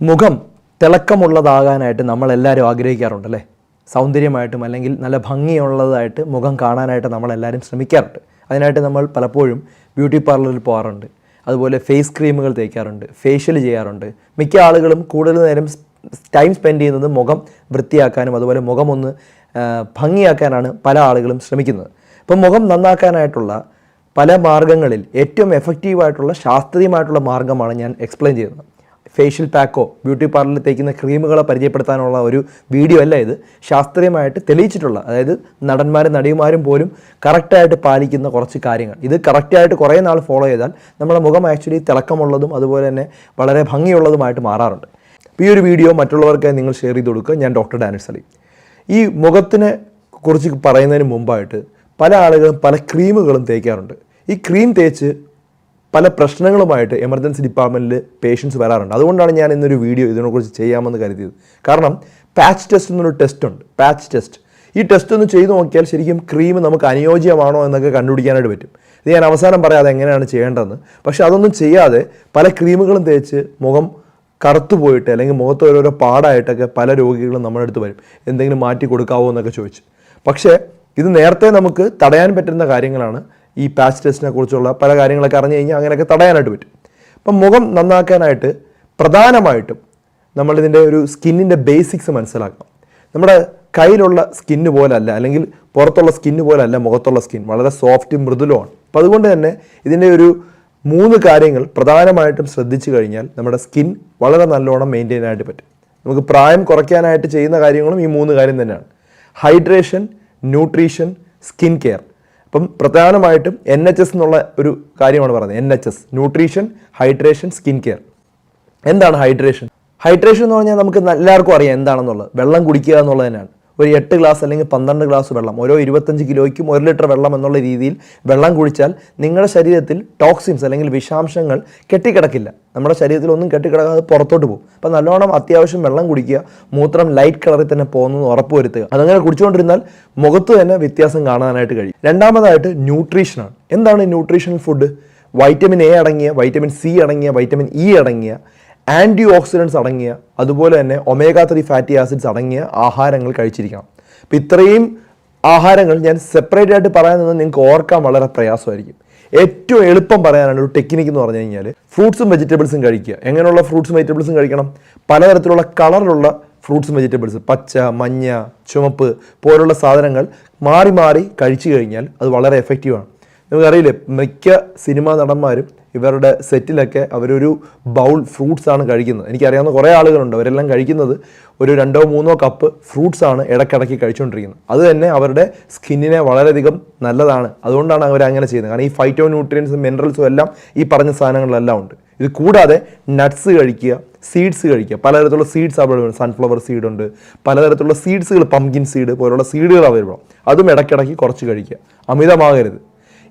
മുഖം തിളക്കമുള്ളതാകാനായിട്ട് നമ്മളെല്ലാവരും ആഗ്രഹിക്കാറുണ്ട് അല്ലേ? സൗന്ദര്യമായിട്ടും അല്ലെങ്കിൽ നല്ല ഭംഗിയുള്ളതായിട്ട് മുഖം കാണാനായിട്ട് നമ്മളെല്ലാവരും ശ്രമിക്കാറുണ്ട്. അതിനായിട്ട് നമ്മൾ പലപ്പോഴും ബ്യൂട്ടി പാർലറിൽ പോകാറുണ്ട്. അതുപോലെ ഫേസ് ക്രീമുകൾ തേക്കാറുണ്ട് ഫേഷ്യൽ ചെയ്യാറുണ്ട്. മിക്ക ആളുകളും കൂടുതൽ നേരം ടൈം സ്പെൻഡ് ചെയ്യുന്നത് മുഖം വൃത്തിയാക്കാനും അതുപോലെ മുഖം ഒന്ന് ഭംഗിയാക്കാനാണ് പല ആളുകളും ശ്രമിക്കുന്നത്. അപ്പം മുഖം നന്നാക്കാനായിട്ടുള്ള പല മാർഗങ്ങളിൽ ഏറ്റവും എഫക്റ്റീവായിട്ടുള്ള ശാസ്ത്രീയമായിട്ടുള്ള മാർഗമാണ് ഞാൻ എക്സ്പ്ലെയിൻ ചെയ്യുന്നത്. ഫേഷ്യൽ പാക്കോ ബ്യൂട്ടി പാർലറിൽ തേക്കുന്ന ക്രീമുകളെ പരിചയപ്പെടുത്താനുള്ള ഒരു വീഡിയോ അല്ല ഇത്. ശാസ്ത്രീയമായിട്ട് തെളിയിച്ചിട്ടുള്ള അതായത് നടന്മാരും നടിമാരും പോലും കറക്റ്റായിട്ട് പാലിക്കുന്ന കുറച്ച് കാര്യങ്ങൾ. ഇത് കറക്റ്റായിട്ട് കുറേ നാൾ ഫോളോ ചെയ്താൽ നമ്മുടെ മുഖം ആക്ച്വലി തിളക്കമുള്ളതും അതുപോലെ തന്നെ വളരെ ഭംഗിയുള്ളതുമായിട്ട് മാറാറുണ്ട്. അപ്പോൾ ഈ ഒരു വീഡിയോ മറ്റുള്ളവർക്ക് നിങ്ങൾ ഷെയർ ചെയ്ത് കൊടുക്കുക. ഞാൻ ഡോക്ടർ ഡാനിസ് സലീം. ഈ മുഖത്തിനെ കുറിച്ച് പറയുന്നതിന് മുമ്പായിട്ട് പല ആളുകളും പല ക്രീമുകളും തേക്കാറുണ്ട്. ഈ ക്രീം തേച്ച് പല പ്രശ്നങ്ങളുമായിട്ട് എമർജൻസി ഡിപ്പാർട്ട്മെന്റിൽ പേഷ്യൻസ് വരാറുണ്ട്. അതുകൊണ്ടാണ് ഞാൻ ഇന്നൊരു വീഡിയോ ഇതിനെക്കുറിച്ച് ചെയ്യാമെന്ന് കരുതിയത്. കാരണം പാച്ച് ടെസ്റ്റ് എന്നൊരു ടെസ്റ്റ് ഉണ്ട്. പാച്ച് ടെസ്റ്റ് ഈ ടെസ്റ്റ് ഒന്ന് ചെയ്തു നോക്കിയാൽ ശരിക്കും ക്രീം നമുക്ക് അനുയോജ്യമാണോ എന്നൊക്കെ കണ്ടുപിടിക്കാനായിട്ട് പറ്റും. ഇത് ഞാൻ അവസാനം പറയാതെ എങ്ങനെയാണ് ചെയ്യേണ്ടതെന്ന്. പക്ഷേ അതൊന്നും ചെയ്യാതെ പല ക്രീമുകളും തേച്ച് മുഖം കറുത്തു പോയിട്ട് അല്ലെങ്കിൽ മുഖത്ത് ഓരോരോ പാടായിട്ടൊക്കെ പല രോഗികളും നമ്മുടെ അടുത്ത് വരും. എന്തെങ്കിലും മാറ്റി കൊടുക്കാവോ എന്നൊക്കെ ചോദിച്ചു. പക്ഷേ ഇത് നേരത്തെ നമുക്ക് തടയാൻ പറ്റുന്ന കാര്യങ്ങളാണ്. ഈ പാച്ച് ടെസ്റ്റിനെ കുറിച്ചുള്ള പല കാര്യങ്ങളൊക്കെ അറിഞ്ഞു കഴിഞ്ഞാൽ അങ്ങനെയൊക്കെ തടയാനായിട്ട് പറ്റും. അപ്പം മുഖം നന്നാക്കാനായിട്ട് പ്രധാനമായിട്ടും നമ്മളിതിന്റെ ഒരു സ്കിന്നിന്റെ ബേസിക്സ് മനസ്സിലാക്കണം. നമ്മുടെ കയ്യിലുള്ള സ്കിന്ന് പോലല്ല അല്ലെങ്കിൽ പുറത്തുള്ള സ്കിന്ന് പോലല്ല മുഖത്തുള്ള സ്കിൻ വളരെ സോഫ്റ്റ് മൃദുലമാണ് അപ്പോൾ അതുകൊണ്ട് തന്നെ ഇതിന്റെ ഒരു മൂന്ന് കാര്യങ്ങൾ പ്രധാനമായിട്ടും ശ്രദ്ധിച്ചു കഴിഞ്ഞാൽ നമ്മുടെ സ്കിൻ വളരെ നല്ലോണം മെയിന്റെയിൻ ആയിട്ട് പറ്റും. നമുക്ക് പ്രായം കുറയ്ക്കാനായിട്ട് ചെയ്യുന്ന കാര്യങ്ങളും ഈ മൂന്ന് കാര്യം തന്നെയാണ്. ഹൈഡ്രേഷൻ ന്യൂട്രീഷൻ സ്കിൻ കെയർ അപ്പം പ്രധാനമായിട്ടും എൻ എച്ച് എസ് എന്നുള്ള ഒരു കാര്യമാണ് പറയുന്നത് N H S nutrition hydration skin care എന്താണ് ഹൈഡ്രേഷൻ ഹൈഡ്രേഷൻ എന്ന് പറഞ്ഞാൽ നമുക്ക് എല്ലാവർക്കും അറിയാം എന്താണെന്നുള്ളത്. വെള്ളം കുടിക്കുക എന്നുള്ളത് തന്നെയാണ്. ഒരു എട്ട് ഗ്ലാസ് അല്ലെങ്കിൽ പന്ത്രണ്ട് ഗ്ലാസ് വെള്ളം ഓരോ ഇരുപത്തഞ്ച് കിലോയ്ക്കും ഒരു ലിറ്റർ വെള്ളം എന്നുള്ള രീതിയിൽ വെള്ളം കുടിച്ചാൽ നിങ്ങളുടെ ശരീരത്തിൽ ടോക്സിൻസ് അല്ലെങ്കിൽ വിഷാംശങ്ങൾ കെട്ടിക്കിടക്കില്ല. നമ്മുടെ ശരീരത്തിൽ ഒന്നും കെട്ടിക്കിടക്കാതെ പുറത്തോട്ട് പോകും. അപ്പം നല്ലോണം അത്യാവശ്യം വെള്ളം കുടിക്കുക മൂത്രം ലൈറ്റ് കളറിൽ തന്നെ പോകുന്നത് ഉറപ്പുവരുത്തുക. അതങ്ങനെ കുടിച്ചുകൊണ്ടിരുന്നാൽ മുഖത്ത് തന്നെ വ്യത്യാസം കാണാനായിട്ട് കഴിയും. രണ്ടാമതായിട്ട് ന്യൂട്രീഷനാണ് എന്താണ് ന്യൂട്രീഷണൽ ഫുഡ് വൈറ്റമിൻ എ അടങ്ങിയ വൈറ്റമിൻ സി അടങ്ങിയ വൈറ്റമിൻ ഇ അടങ്ങിയ ആന്റി ഓക്സിഡൻസ് അടങ്ങിയ അതുപോലെ തന്നെ ഒമേഗ ത്രീ ഫാറ്റി ആസിഡ്സ് അടങ്ങിയ ആഹാരങ്ങൾ കഴിച്ചിരിക്കണം. അപ്പം ഇത്രയും ആഹാരങ്ങൾ ഞാൻ സെപ്പറേറ്റ് ആയിട്ട് പറയാൻ നിങ്ങൾക്ക് ഓർക്കാൻ വളരെ പ്രയാസമായിരിക്കും. ഏറ്റവും എളുപ്പം പറയാനാണ് ഒരു ടെക്നിക്ക് എന്ന് പറഞ്ഞു കഴിഞ്ഞാൽ ഫ്രൂട്ട്സും വെജിറ്റബിൾസും കഴിക്കുക. എങ്ങനെയുള്ള ഫ്രൂട്ട്സും വെജിറ്റബിൾസും കഴിക്കണം? പലതരത്തിലുള്ള കളറിലുള്ള ഫ്രൂട്ട്സും വെജിറ്റബിൾസ് പച്ച മഞ്ഞ ചുമപ്പ് പോലുള്ള സാധനങ്ങൾ മാറി മാറി കഴിച്ചു കഴിഞ്ഞാൽ അത് വളരെ എഫക്റ്റീവാണ് നിങ്ങൾക്കറിയില്ലേ മിക്ക സിനിമാ നടന്മാരും ഇവരുടെ സെറ്റിലൊക്കെ അവരൊരു ബൗൾ ഫ്രൂട്ട്സ് ആണ് കഴിക്കുന്നത്. എനിക്കറിയാവുന്ന കുറേ ആളുകളുണ്ട് അവരെല്ലാം കഴിക്കുന്നത് ഒരു രണ്ടോ മൂന്നോ കപ്പ് ഫ്രൂട്ട്സ് ആണ് ഇടയ്ക്കിടയ്ക്ക് കഴിച്ചുകൊണ്ടിരിക്കുന്നത്. അത് തന്നെ അവരുടെ സ്കിന്നിനെ വളരെയധികം നല്ലതാണ്. അതുകൊണ്ടാണ് അവർ അങ്ങനെ ചെയ്യുന്നത്. കാരണം ഈ ഫൈറ്റോ ന്യൂട്രിയൻസും മിനറൽസും എല്ലാം ഈ പറഞ്ഞ സാധനങ്ങളിലെല്ലാം ഉണ്ട്. ഇത് കൂടാതെ നട്ട്സ് കഴിക്കുക സീഡ്സ് കഴിക്കുക. പലതരത്തിലുള്ള സീഡ്സ് അവൈലബിൾ സൺഫ്ലവർ സീഡ് ഉണ്ട്. പലതരത്തിലുള്ള സീഡ്സുകൾ പംകിൻ സീഡ് പോലുള്ള സീഡുകൾ അവൈലബിൾ അതും ഇടയ്ക്കിടയ്ക്ക് കുറച്ച് കഴിക്കുക. അമിതമാകരുത്.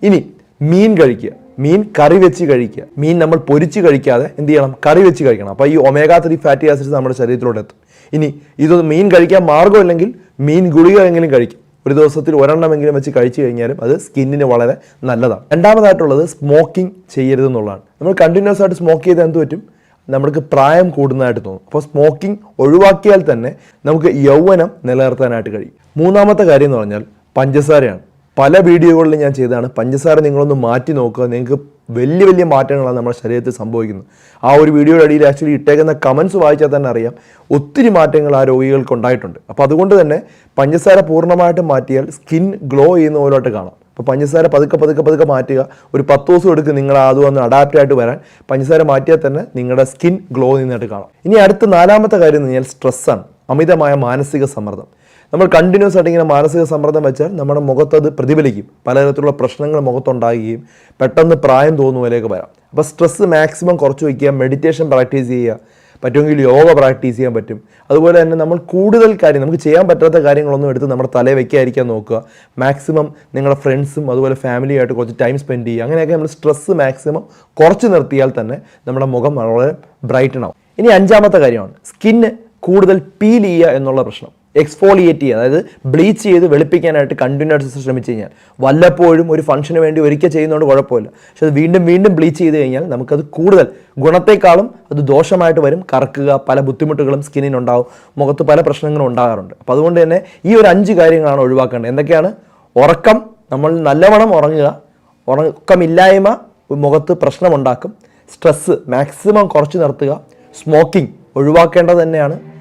ഇനി മീൻ കഴിക്കുക. മീൻ കറി വെച്ച് കഴിക്കുക. മീൻ നമ്മൾ പൊരിച്ച് കഴിക്കാതെ എന്ത് ചെയ്യണം? കറി വെച്ച് കഴിക്കണം. അപ്പോൾ ഈ ഒമേഗ ത്രീ ഫാറ്റി ആസിഡ്സ് നമ്മുടെ ശരീരത്തിലോട്ട് എത്തും. ഇനി ഇതൊന്നും മീൻ കഴിക്കാൻ മാർഗമില്ലെങ്കിൽ മീൻ ഗുളിക എങ്കിലും കഴിക്കും. ഒരു ദിവസത്തിൽ ഒരെണ്ണമെങ്കിലും വെച്ച് കഴിച്ചു കഴിഞ്ഞാലും അത് സ്കിന്നിന് വളരെ നല്ലതാണ്. രണ്ടാമതായിട്ടുള്ളത് സ്മോക്കിംഗ് ചെയ്യരുതെന്നുള്ളതാണ് നമ്മൾ കണ്ടിന്യൂസ് ആയിട്ട് സ്മോക്ക് ചെയ്താൽ എന്ത് പറ്റും? നമുക്ക് പ്രായം കൂടുന്നതായിട്ട് തോന്നും. അപ്പോൾ സ്മോക്കിംഗ് ഒഴിവാക്കിയാൽ തന്നെ നമുക്ക് യൗവനം നിലനിർത്താനായിട്ട് കഴിയും. മൂന്നാമത്തെ കാര്യം എന്ന് പറഞ്ഞാൽ പഞ്ചസാരയാണ്. പല വീഡിയോകളിലും ഞാൻ ചെയ്തതാണ്. പഞ്ചസാര നിങ്ങളൊന്ന് മാറ്റി നോക്കുക. നിങ്ങൾക്ക് വലിയ വലിയ മാറ്റങ്ങളാണ് നമ്മുടെ ശരീരത്തിൽ സംഭവിക്കുന്നത്. ആ ഒരു വീഡിയോയുടെ അടിയിൽ ആക്ച്വലി ഇട്ടേക്കുന്ന കമൻസ് വായിച്ചാൽ തന്നെ അറിയാം. ഒത്തിരി മാറ്റങ്ങൾ ആ രോഗികൾക്ക് ഉണ്ടായിട്ടുണ്ട്. അപ്പോൾ അതുകൊണ്ട് തന്നെ പഞ്ചസാര പൂർണമായിട്ട് മാറ്റിയാൽ സ്കിൻ ഗ്ലോ ചെയ്യുന്ന പോലോട്ട് കാണാം. അപ്പോൾ പഞ്ചസാര പതുക്കെ പതുക്കെ പതുക്കെ മാറ്റുക. ഒരു പത്ത് ദിവസം എടുക്കും നിങ്ങൾ അത് വന്ന് അഡാപ്റ്റ് ആയിട്ട് വരാൻ. പഞ്ചസാര മാറ്റിയാൽ തന്നെ നിങ്ങളുടെ സ്കിൻ ഗ്ലോ ചെയ്യുന്നതായിട്ട് കാണാം. ഇനി അടുത്ത നാലാമത്തെ കാര്യം എന്ന് പറഞ്ഞാൽ സ്ട്രെസ്സാണ് അമിതമായ മാനസിക സമ്മർദ്ദം. നമ്മൾ കണ്ടിന്യൂസ് ആയിട്ട് ഇങ്ങനെ മാനസിക സമ്മർദ്ദം വെച്ചാൽ നമ്മുടെ മുഖത്ത് അത് പ്രതിഫലിക്കും. പലതരത്തിലുള്ള പ്രശ്നങ്ങൾ മുഖത്തുണ്ടാകുകയും പെട്ടെന്ന് പ്രായം തോന്നുന്ന പോലെയൊക്കെ വരാം. അപ്പോൾ സ്ട്രെസ്സ് മാക്സിമം കുറച്ച് വയ്ക്കുക മെഡിറ്റേഷൻ പ്രാക്ടീസ് ചെയ്യുക പറ്റുമെങ്കിൽ യോഗ പ്രാക്ടീസ് ചെയ്യാൻ പറ്റും. അതുപോലെ തന്നെ നമ്മൾ കൂടുതൽ കാര്യം നമുക്ക് ചെയ്യാൻ പറ്റാത്ത കാര്യങ്ങളൊന്നും എടുത്ത് നമ്മുടെ തലയിൽ വെക്കാതിരിക്കാൻ നോക്കുക. മാക്സിമം നിങ്ങളുടെ ഫ്രണ്ട്സും അതുപോലെ ഫാമിലിയായിട്ട് കുറച്ച് ടൈം സ്പെൻഡ് ചെയ്യുക. അങ്ങനെയൊക്കെ നമ്മൾ സ്ട്രെസ്സ് മാക്സിമം കുറച്ച് നിർത്തിയാൽ തന്നെ നമ്മുടെ മുഖം വളരെ ബ്രൈറ്റൺ ആവും. ഇനി അഞ്ചാമത്തെ കാര്യമാണ്. സ്കിന്ന് കൂടുതൽ പീൽ ചെയ്യുക എന്നുള്ള പ്രശ്നം. എക്സ്ഫോളിയേറ്റ് ചെയ്യുക അതായത് ബ്ലീച്ച് ചെയ്ത് വെളുപ്പിക്കാനായിട്ട് കണ്ടിന്യൂസ് ശ്രമിച്ചു കഴിഞ്ഞാൽ വല്ലപ്പോഴും ഒരു ഫംഗ്ഷന് വേണ്ടി ഒരിക്കൽ ചെയ്യുന്നതുകൊണ്ട് കുഴപ്പമില്ല. പക്ഷെ അത് വീണ്ടും വീണ്ടും ബ്ലീച്ച് ചെയ്ത് കഴിഞ്ഞാൽ നമുക്കത് കൂടുതൽ ഗുണത്തെക്കാളും അത് ദോഷമായിട്ട് വരും. കറക്കുക പല ബുദ്ധിമുട്ടുകളും സ്കിന്നിനുണ്ടാവും മുഖത്ത് പല പ്രശ്നങ്ങളും ഉണ്ടാകാറുണ്ട്. അപ്പോൾ അതുകൊണ്ട് തന്നെ ഈ ഒരു അഞ്ച് കാര്യങ്ങളാണ് ഒഴിവാക്കേണ്ടത്. എന്തൊക്കെയാണ്? ഉറക്കം നമ്മൾ നല്ലവണ്ണം ഉറങ്ങുക. ഉറക്കമില്ലായ്മ മുഖത്ത് പ്രശ്നമുണ്ടാക്കും. സ്ട്രെസ്സ് മാക്സിമം കുറച്ച് നിർത്തുക. സ്മോക്കിംഗ് ഒഴിവാക്കേണ്ടത് തന്നെയാണ്.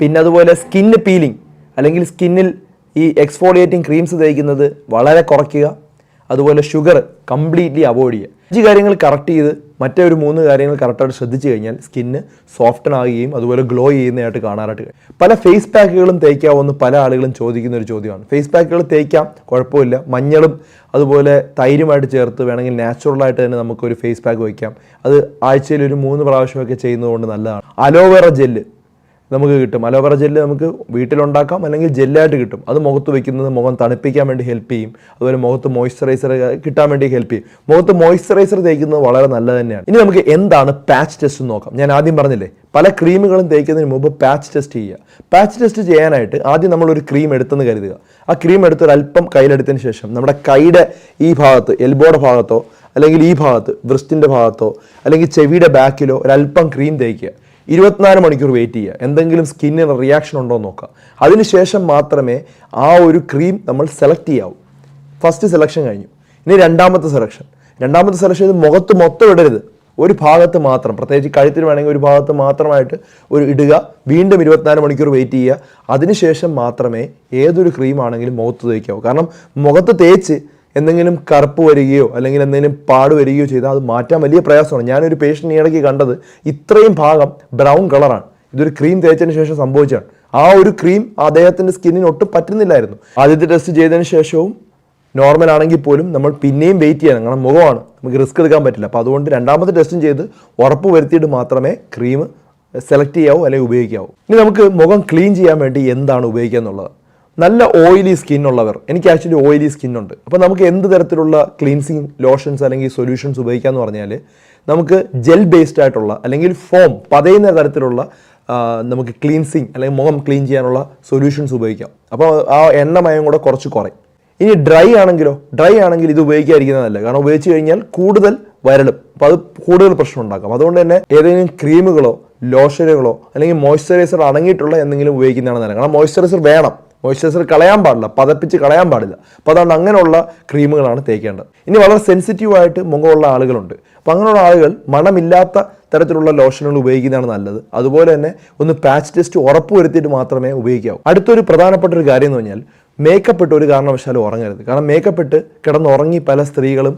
പിന്നെ അതുപോലെ സ്കിന്ന് പീലിംഗ് അല്ലെങ്കിൽ സ്കിന്നിൽ ഈ എക്സ്ഫോളിയേറ്റിംഗ് ക്രീംസ് തേക്കുന്നത് വളരെ കുറയ്ക്കുക. അതുപോലെ ഷുഗർ കംപ്ലീറ്റ്ലി അവോയ്ഡ് ചെയ്യുക. അഞ്ച് കാര്യങ്ങൾ കറക്റ്റ് ചെയ്ത് മറ്റേ ഒരു മൂന്ന് കാര്യങ്ങൾ കറക്റ്റായിട്ട് ശ്രദ്ധിച്ചു കഴിഞ്ഞാൽ സ്കിന്ന് സോഫ്റ്റൻ ആകുകയും അതുപോലെ ഗ്ലോ ചെയ്യുന്നതായിട്ട് കാണാനായിട്ട് പല ഫേസ് പാക്കുകളും തേക്കാവുമെന്ന് പല ആളുകളും ചോദിക്കുന്ന ഒരു ചോദ്യമാണ്. ഫേസ് പാക്കുകൾ തേക്കാം കുഴപ്പമില്ല. മഞ്ഞളും അതുപോലെ തൈരുമായിട്ട് ചേർത്ത് വേണമെങ്കിൽ നാച്ചുറലായിട്ട് തന്നെ നമുക്കൊരു ഫേസ് പാക്ക് വയ്ക്കാം അത് ആഴ്ചയിൽ ഒരു മൂന്ന് പ്രാവശ്യമൊക്കെ ചെയ്യുന്നതുകൊണ്ട് നല്ലതാണ്. അലോവേറ ജെല്ല് നമുക്ക് കിട്ടും. അലോവേറ ജെല്ല് നമുക്ക് വീട്ടിലുണ്ടാക്കാം അല്ലെങ്കിൽ ജെല്ലായിട്ട് കിട്ടും. അത് മുഖത്ത് വെക്കുന്നത് മുഖം തണുപ്പിക്കാൻ വേണ്ടി ഹെൽപ്പ് ചെയ്യും. അതുപോലെ മുഖത്ത് മോയ്സ്ചറൈസർ കിട്ടാൻ വേണ്ടി ഹെൽപ്പ് ചെയ്യും. മുഖത്ത് മോയ്സ്ചറൈസർ തേക്കുന്നത് വളരെ നല്ലത് തന്നെയാണ്. ഇനി നമുക്ക് എന്താണ് പാച്ച് ടെസ്റ്റ് നോക്കാം. ഞാൻ ആദ്യം പറഞ്ഞില്ലേ പല ക്രീമുകളും തേക്കുന്നതിന് മുമ്പ് പാച്ച് ടെസ്റ്റ് ചെയ്യുക. പാച്ച് ടെസ്റ്റ് ചെയ്യാനായിട്ട് ആദ്യം നമ്മളൊരു ക്രീം എടുത്തെന്ന് കരുതുക. ആ ക്രീം എടുത്ത് അല്പം കയ്യിലെടുത്തതിന് ശേഷം നമ്മുടെ കൈയുടെ ഈ ഭാഗത്ത് എൽബോയുടെ ഭാഗത്തോ അല്ലെങ്കിൽ ഈ ഭാഗത്ത് വൃസ്റ്റിന്റെ ഭാഗത്തോ അല്ലെങ്കിൽ ചെവിയുടെ ബാക്കിലോ ഒരല്പം ക്രീം തേക്കുക. ഇരുപത്തിനാല് മണിക്കൂർ വെയിറ്റ് ചെയ്യുക. എന്തെങ്കിലും സ്കിന്നിന് റിയാക്ഷൻ ഉണ്ടോ എന്ന് നോക്കുക. അതിനുശേഷം മാത്രമേ ആ ഒരു ക്രീം നമ്മൾ സെലക്ട് ചെയ്യാവൂ. ഫസ്റ്റ് സെലക്ഷൻ കഴിഞ്ഞു. ഇനി രണ്ടാമത്തെ സെലക്ഷൻ രണ്ടാമത്തെ സെലക്ഷൻ ഇത് മുഖത്ത് മൊത്തം ഇടരുത്. ഒരു ഭാഗത്ത് മാത്രം. പ്രത്യേകിച്ച് കഴുത്തിന് വേണമെങ്കിൽ ഒരു ഭാഗത്ത് മാത്രമായിട്ട് ഒരു ഇടുക. വീണ്ടും ഇരുപത്തിനാല് മണിക്കൂർ വെയിറ്റ് ചെയ്യുക. അതിനുശേഷം മാത്രമേ ഏതൊരു ക്രീം ആണെങ്കിലും മുഖത്ത് തേക്കാവൂ. കാരണം മുഖത്ത് തേച്ച് എന്തെങ്കിലും കറുപ്പ് വരികയോ അല്ലെങ്കിൽ എന്തെങ്കിലും പാട് വരികയോ ചെയ്താൽ അത് മാറ്റാൻ വലിയ പ്രയാസമാണ്. ഞാനൊരു പേഷ്യന്റ് ഇടയ്ക്ക് കണ്ടത് ഇത്രയും ഭാഗം ബ്രൗൺ കളറാണ് ഇതൊരു ക്രീം തേച്ചതിന് ശേഷം സംഭവിച്ചതാണ്. ആ ഒരു ക്രീം അദ്ദേഹത്തിന്റെ സ്കിന്നിന് ഒട്ടും പറ്റുന്നില്ലായിരുന്നു. ആദ്യത്തെ ടെസ്റ്റ് ചെയ്തതിന് ശേഷവും നോർമൽ ആണെങ്കിൽ പോലും നമ്മൾ പിന്നെയും വെയിറ്റ് ചെയ്യണം. കാരണം മുഖമാണ്. നമുക്ക് റിസ്ക് എടുക്കാൻ പറ്റില്ല. അപ്പോൾ അതുകൊണ്ട് രണ്ടാമത്തെ ടെസ്റ്റും ചെയ്ത് ഉറപ്പ് വരുത്തിയിട്ട് മാത്രമേ ക്രീം സെലക്ട് ചെയ്യാവൂ അല്ലെങ്കിൽ ഉപയോഗിക്കാവൂ. ഇനി നമുക്ക് മുഖം ക്ലീൻ ചെയ്യാൻ വേണ്ടി എന്താണ് ഉപയോഗിക്കുക എന്നുള്ളത്. നല്ല ഓയിലി ഉള്ളവർ എനിക്ക് ആക്ച്വലി ഓയിലി ഉണ്ട്. അപ്പോൾ നമുക്ക് എന്ത് തരത്തിലുള്ള ക്ലീൻസിങ് ലോഷൻസ് അല്ലെങ്കിൽ സൊല്യൂഷൻസ് ഉപയോഗിക്കാമെന്ന് പറഞ്ഞാൽ നമുക്ക് ജെൽ ബേസ്ഡ് ആയിട്ടുള്ള അല്ലെങ്കിൽ ഫോം പതയുന്ന തരത്തിലുള്ള നമുക്ക് ക്ലീൻസിങ് അല്ലെങ്കിൽ മുഖം ക്ലീൻ ചെയ്യാനുള്ള സൊല്യൂഷൻസ് ഉപയോഗിക്കാം. അപ്പോൾ ആ എണ്ണമയം കൂടെ കുറച്ച് കുറയും. ഇനി ഡ്രൈ ആണെങ്കിലോ ഡ്രൈ ആണെങ്കിൽ ഇത് ഉപയോഗിക്കാതിരിക്കുന്നതല്ല. കാരണം ഉപയോഗിച്ച് കഴിഞ്ഞാൽ കൂടുതൽ വരളും. അപ്പോൾ അത് കൂടുതൽ പ്രശ്നം ഉണ്ടാക്കും. അതുകൊണ്ട് തന്നെ ഏതെങ്കിലും ക്രീമുകളോ ലോഷനുകളോ അല്ലെങ്കിൽ മോയ്സ്ചറൈസർ അടങ്ങിയിട്ടുള്ള എന്തെങ്കിലും ഉപയോഗിക്കുന്നതാണ് നല്ലത് കാരണം മോയ്സ്ചറൈസർ വേണം. മോയ്സ്ചറൈസർ കളയാൻ പാടില്ല പതപ്പിച്ച് കളയാൻ പാടില്ല. അപ്പോൾ അതുകൊണ്ട് അങ്ങനെയുള്ള ക്രീമുകളാണ് തേക്കേണ്ടത്. ഇനി വളരെ സെൻസിറ്റീവായിട്ട് മുഖമുള്ള ആളുകളുണ്ട്. അപ്പോൾ അങ്ങനെയുള്ള ആളുകൾ മണമില്ലാത്ത തരത്തിലുള്ള ലോഷനുകൾ ഉപയോഗിക്കുന്നതാണ് നല്ലത്. അതുപോലെ തന്നെ ഒന്ന് പാച്ച് ടെസ്റ്റ് ഉറപ്പ് വരുത്തിയിട്ട് മാത്രമേ ഉപയോഗിക്കാവൂ. അടുത്തൊരു പ്രധാനപ്പെട്ട ഒരു കാര്യം എന്ന് പറഞ്ഞാൽ മേക്കപ്പ് ഇട്ട് ഒരു കാരണവശാലും ഉറങ്ങരുത്. കാരണം മേക്കപ്പ് ഇട്ട് കിടന്നുറങ്ങി പല സ്ത്രീകളും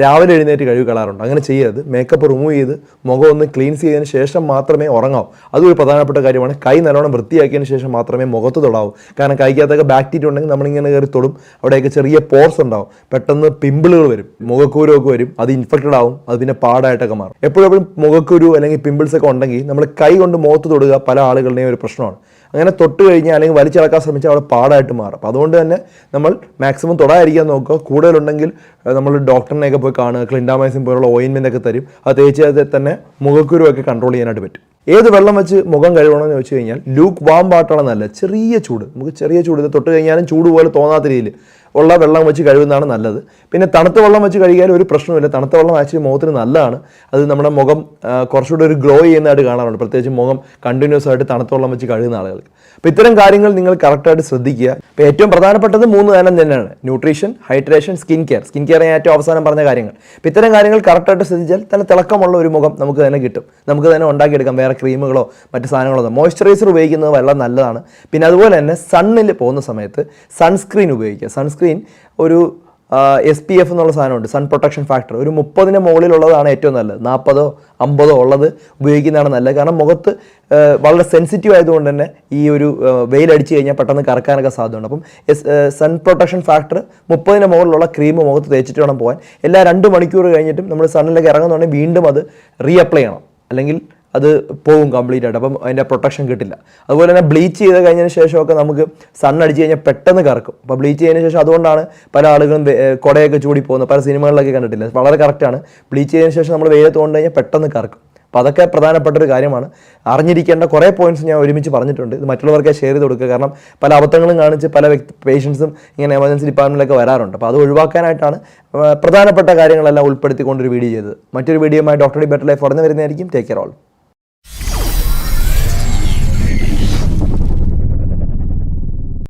രാവിലെ എഴുന്നേറ്റ് കഴുകി കളാറുണ്ട് അങ്ങനെ ചെയ്യരുത്. മേക്കപ്പ് റിമൂവ് ചെയ്ത് മുഖം ഒന്ന് ക്ലീൻ ചെയ്തതിന് ശേഷം മാത്രമേ ഉറങ്ങാവൂ. അതൊരു പ്രധാനപ്പെട്ട കാര്യമാണ്. കൈ നല്ലോണം വൃത്തിയാക്കിയതിന് ശേഷം മാത്രമേ മുഖത്ത് തൊടാവൂ. കാരണം കൈക്കകത്തൊക്കെ ബാക്ടീരിയ ഉണ്ടെങ്കിൽ നമ്മളിങ്ങനെ കയറി തൊടും. അവിടെയൊക്കെ ചെറിയ പോർസ് ഉണ്ടാവും. പെട്ടെന്ന് പിമ്പിളുകൾ വരും. മുഖക്കൂരൊക്കെ വരും. അത് ഇൻഫെക്റ്റഡ് ആവും. അത് പിന്നെ പാടായിട്ടൊക്കെ മാറും. എപ്പോഴും മുഖക്കുരു അല്ലെങ്കിൽ പിമ്പിൾസ് ഒക്കെ ഉണ്ടെങ്കിൽ നമ്മൾ കൈ കൊണ്ട് മുഖത്ത് തൊടുക പല ആളുകളുടെയും ഒരു പ്രശ്നമാണ്. അങ്ങനെ തൊട്ട് കഴിഞ്ഞാൽ അല്ലെങ്കിൽ വലിച്ചിളക്കാൻ ശ്രമിച്ചാൽ അവിടെ പാടായിട്ട് മാറും. അപ്പോൾ അതുകൊണ്ട് തന്നെ നമ്മൾ മാക്സിമം തൊടാതിരിക്കാൻ നോക്കുക. കൂടുതലുണ്ടെങ്കിൽ നമ്മൾ ഡോക്ടറിനെയൊക്കെ പോയി കാണുക. ക്ലിൻഡാമൈസിൻ പോലുള്ള ഓയിൻമെന്റ് ഒക്കെ തരും. അത് തേച്ച് തന്നെ മുഖക്കുരുവൊക്കെ കൺട്രോൾ ചെയ്യാനായിട്ട് പറ്റും. ഏത് വെള്ളം വെച്ച് മുഖം കഴുകണമെന്ന് ചോദിച്ചു കഴിഞ്ഞാൽ ലൂക്ക് വാം വാട്ടറാണ് നല്ല ചെറിയ ചൂട്. നമുക്ക് ചെറിയ ചൂട് തൊട്ട് കഴിഞ്ഞാലും ചൂട് പോലെ തോന്നാത്ത രീതിയിൽ. ഉള്ള വെള്ളം വെച്ച് കഴുകുന്നതാണ് നല്ലത്. പിന്നെ തണുത്ത വെള്ളം വെച്ച് കഴുകിയാൽ ഒരു പ്രശ്നമില്ല തണുത്ത വെള്ളം ആക്ച്വലി മുഖത്തിന് നല്ലതാണ്. അത് നമ്മുടെ മുഖം കുറച്ചുകൂടി ഒരു ഗ്ലോ ചെയ്യുന്നതായിട്ട് കാണാറുണ്ട്. പ്രത്യേകിച്ച് മുഖം കണ്ടിന്യൂസ് ആയിട്ട് തണുത്ത വെള്ളം വെച്ച് കഴുകുന്ന ആളുകൾക്ക്. അപ്പോൾ ഇത്തരം കാര്യങ്ങൾ നിങ്ങൾ കറക്റ്റായിട്ട് ശ്രദ്ധിക്കുക. അപ്പോൾ ഏറ്റവും പ്രധാനപ്പെട്ടത് മൂന്ന് കാര്യം തന്നെയാണ്. Nutrition hydration skin care skin care ഞാൻ ഏറ്റവും അവസാനം പറഞ്ഞ കാര്യങ്ങൾ. അപ്പോൾ ഇത്തരം കാര്യങ്ങൾ കറക്റ്റായിട്ട് ശ്രദ്ധിച്ചാൽ തന്നെ തിളക്കമുള്ള ഒരു മുഖം നമുക്ക് തന്നെ കിട്ടും. നമുക്ക് തന്നെ ഉണ്ടാക്കിയെടുക്കാം. വേറെ ക്രീമുകളോ മറ്റ് സാധനങ്ങളോ മോയ്സ്ചറൈസർ ഉപയോഗിക്കുന്നത് വളരെ നല്ലതാണ്. പിന്നെ അതുപോലെ തന്നെ സണ്ണിൽ പോകുന്ന സമയത്ത് സൺസ്ക്രീൻ ഉപയോഗിക്കുക. സൺസ്ക്രീൻ ഒരു എസ് പി എഫ് എന്നുള്ള സാധനമുണ്ട്. സൺ പ്രൊട്ടക്ഷൻ ഫാക്ടർ ഒരു മുപ്പതിന് മുകളിലുള്ളതാണ് ഏറ്റവും നല്ലത്. നാൽപ്പതോ അമ്പതോ ഉള്ളത് ഉപയോഗിക്കുന്നതാണ് നല്ലത്. കാരണം മുഖത്ത് വളരെ സെൻസിറ്റീവ് ആയതുകൊണ്ട് തന്നെ ഈ ഒരു വെയിലടിച്ച് കഴിഞ്ഞാൽ പെട്ടെന്ന് കറക്കാനൊക്കെ സാധ്യതയുണ്ട്. അപ്പം സൺ പ്രൊട്ടക്ഷൻ ഫാക്ടർ മുപ്പതിന് മുകളിലുള്ള ക്രീം മുഖത്ത് തേച്ചിട്ട് വേണം പോകാൻ. എല്ലാ രണ്ട് മണിക്കൂർ കഴിഞ്ഞിട്ടും നമ്മൾ സണ്ണിലേക്ക് ഇറങ്ങുന്നുണ്ടെങ്കിൽ വീണ്ടും അത് റീഅപ്ലൈ ചെയ്യണം. അല്ലെങ്കിൽ അത് പോകും കംപ്ലീറ്റ് ആയിട്ട്. അപ്പം അതിന്റെ പ്രൊട്ടക്ഷൻ കിട്ടില്ല. അതുപോലെ തന്നെ ബ്ലീച്ച് ചെയ്ത് കഴിഞ്ഞതിന് ശേഷമൊക്കെ നമുക്ക് സൺ അടിച്ച് കഴിഞ്ഞാൽ പെട്ടെന്ന് കറക്കും. അപ്പോൾ ബ്ലീച്ച് ചെയ്തതിന് ശേഷം അതുകൊണ്ടാണ് പല ആളുകളും കുടയൊക്കെ ചൂടി പോകുന്നത്. പല സിനിമകളിലൊക്കെ കണ്ടിട്ടില്ല? വളരെ കറക്റ്റാണ് ബ്ലീച്ച് ചെയ്തതിന് ശേഷം നമ്മൾ വെയിലത്ത് കൊണ്ട് കഴിഞ്ഞാൽ പെട്ടെന്ന് കറക്കും. അപ്പോൾ അതൊക്കെ പ്രധാനപ്പെട്ട ഒരു കാര്യമാണ്. അറിഞ്ഞിരിക്കേണ്ട കുറേ പോയിന്റ്സ് ഞാൻ ഒരുമിച്ച് പറഞ്ഞിട്ടുണ്ട്. ഇത് മറ്റുള്ളവർക്ക് ഷെയർ ചെയ്ത് കൊടുക്കുക. കാരണം പല അബദ്ധങ്ങളും കാണിച്ച് പല വ്യക്തി പേഷ്യൻസും ഇങ്ങനെ എമർജൻസി ഡിപ്പാർട്ട്മെന്റിലൊക്കെ വരാറുണ്ട്. അപ്പോൾ അത് ഒഴിവാക്കാനായിട്ടാണ് പ്രധാനപ്പെട്ട കാര്യങ്ങളെല്ലാം ഉൾപ്പെടുത്തിക്കൊണ്ടൊരു വീഡിയോ ചെയ്തത്. മറ്റൊരു വീഡിയോയുമായി ഡോക്ടർ ഡി ബെറ്റർ ലൈഫ് ഉടനെ വരുന്നതായിരിക്കും. Take care all